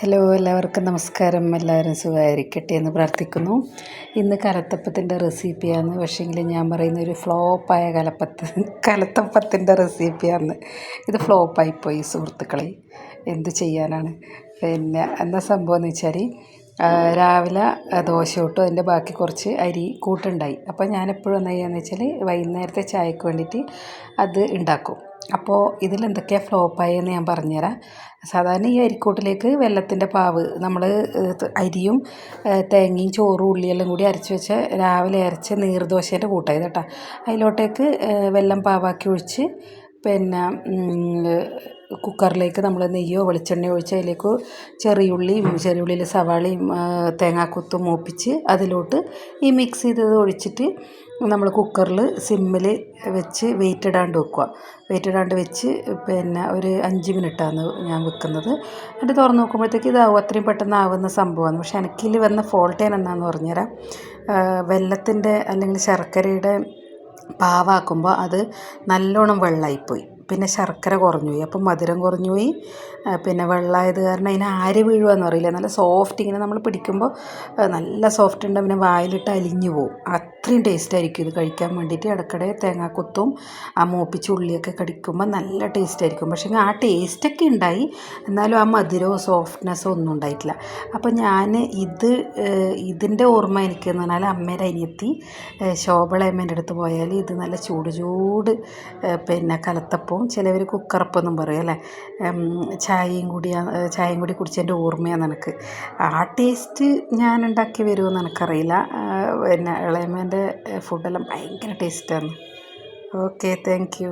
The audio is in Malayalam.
ഹലോ എല്ലാവർക്കും നമസ്കാരം. എല്ലാവരും സുഖമായിരിക്കട്ടെ എന്ന് പ്രാർത്ഥിക്കുന്നു. ഇന്ന് കലത്തപ്പത്തിന്റെ റെസിപ്പിയാണ്. പക്ഷേങ്കിൽ ഞാൻ പറയുന്ന ഒരു ഫ്ലോപ്പായ കലപ്പത്ത് കലത്തപ്പത്തിന്റെ റെസിപ്പിയാണ്. ഇത് ഫ്ലോപ്പായിപ്പോയി സുഹൃത്തുക്കളെ. എന്ത് ചെയ്യാനാണ്? പിന്നെ എന്താ സംഭവം എന്ന് വെച്ചാൽ രാവിലെ ദോശ ഇട്ടു. അതിന്റെ ബാക്കി കുറച്ച് അരി കൂട്ടുണ്ടായി. അപ്പോൾ ഞാനെപ്പോഴും എന്താ ചെയ്യുകയെന്ന് വെച്ചാൽ വൈകുന്നേരത്തെ ചായക്ക് വേണ്ടിയിട്ട് അത് ഉണ്ടാക്കും. അപ്പോൾ ഇതിലെന്തൊക്കെയാണ് ഫ്ലോപ്പായെന്ന് ഞാൻ പറഞ്ഞുതരാം. സാധാരണ ഈ അരിക്കൂട്ടിലേക്ക് വെള്ളത്തിന്റെ പാവ് നമ്മൾ അരിയും തേങ്ങയും ചോറും ഉള്ളിയെല്ലാം കൂടി അരച്ച് വെച്ച രാവിലെ അരച്ച നീർദോശേന്റെ കൂട്ടായത് കേട്ടോ. അതിലോട്ടേക്ക് വെള്ളം പാവാക്കി ഒഴിച്ച് പിന്നെ കുക്കറിലേക്ക് നമ്മൾ നെയ്യോ വെളിച്ചെണ്ണയോ ഒഴിച്ച് അതിലേക്ക് ചെറിയുള്ളിയും ചെറിയുള്ളിയിൽ സവാളയും തേങ്ങാക്കൊത്തും മൂപ്പിച്ച് അതിലോട്ട് ഈ മിക്സ് ചെയ്തത് ഒഴിച്ചിട്ട് നമ്മൾ കുക്കറിൽ സിമ്മിൽ വെച്ച് വെയിറ്റ് ഇടാണ്ട് വെക്കുക. വെയിറ്റ് ഇടാണ്ട് വെച്ച് പിന്നെ ഒരു അഞ്ച് മിനിറ്റാണ് ഞാൻ വെക്കുന്നത്. എന്നിട്ട് തുറന്ന് നോക്കുമ്പോഴത്തേക്ക് ഇതാവും. അത്രയും പെട്ടെന്ന് ആവുന്ന സംഭവമാണ്. പക്ഷേ എനിക്കിൽ വന്ന ഫോൾട്ട് ഞാൻ എന്നാന്ന് പറഞ്ഞുതരാം വെല്ലത്തിന്റെ അല്ലെങ്കിൽ ശർക്കരയുടെ പാവാക്കുമ്പോൾ അത് നല്ലോണം വെള്ളമായിപ്പോയി പിന്നെ ശർക്കര കുറഞ്ഞു പോയി അപ്പം മധുരം കുറഞ്ഞു പോയി പിന്നെ വെള്ളമായത് കാരണം അതിന് ആര് വീഴുകയെന്ന് അറിയില്ല. നല്ല സോഫ്റ്റ് ഇങ്ങനെ നമ്മൾ പിടിക്കുമ്പോൾ നല്ല സോഫ്റ്റ് ഉണ്ട്. പിന്നെ വായിലിട്ട് അലിഞ്ഞു പോകും അത്രയും ടേസ്റ്റ് ആയിരിക്കും ഇത് കഴിക്കാൻ വേണ്ടിയിട്ട്. ഇടയ്ക്കിടെ തേങ്ങാക്കൊത്തും ആ മൂപ്പിച്ച ഉള്ളിയൊക്കെ കടിക്കുമ്പോൾ നല്ല ടേസ്റ്റ് ആയിരിക്കും. പക്ഷേ ആ ടേസ്റ്റൊക്കെ ഉണ്ടായി. എന്നാലും ആ മധുരവും സോഫ്റ്റ്നെസ്സോ ഒന്നും ഉണ്ടായിട്ടില്ല. അപ്പോൾ ഞാൻ ഇത് ഇതിന്റെ ഓർമ്മ എനിക്കെന്ന് പറഞ്ഞാൽ അമ്മേന്റെ അനിയത്തി ശോഭളയമ്മേന്റെ അടുത്ത് പോയാൽ ഇത് നല്ല ചൂട് ചൂട് പിന്നെ കലത്തപ്പവും ചിലവർ കുക്കറപ്പം പറയും അല്ലേ? ചായയും കൂടി ചായയും കൂടി കുടിച്ചതിന്റെ ഓർമ്മയാണ് നിനക്ക്. ആ ടേസ്റ്റ് ഞാൻ ഉണ്ടാക്കി വരുമോ എനിക്കറിയില്ല. പിന്നെ ഇളയമ്മേന്റെ ഫുഡെല്ലാം ഭയങ്കര ടേസ്റ്റാണ് ഓക്കെ താങ്ക് യു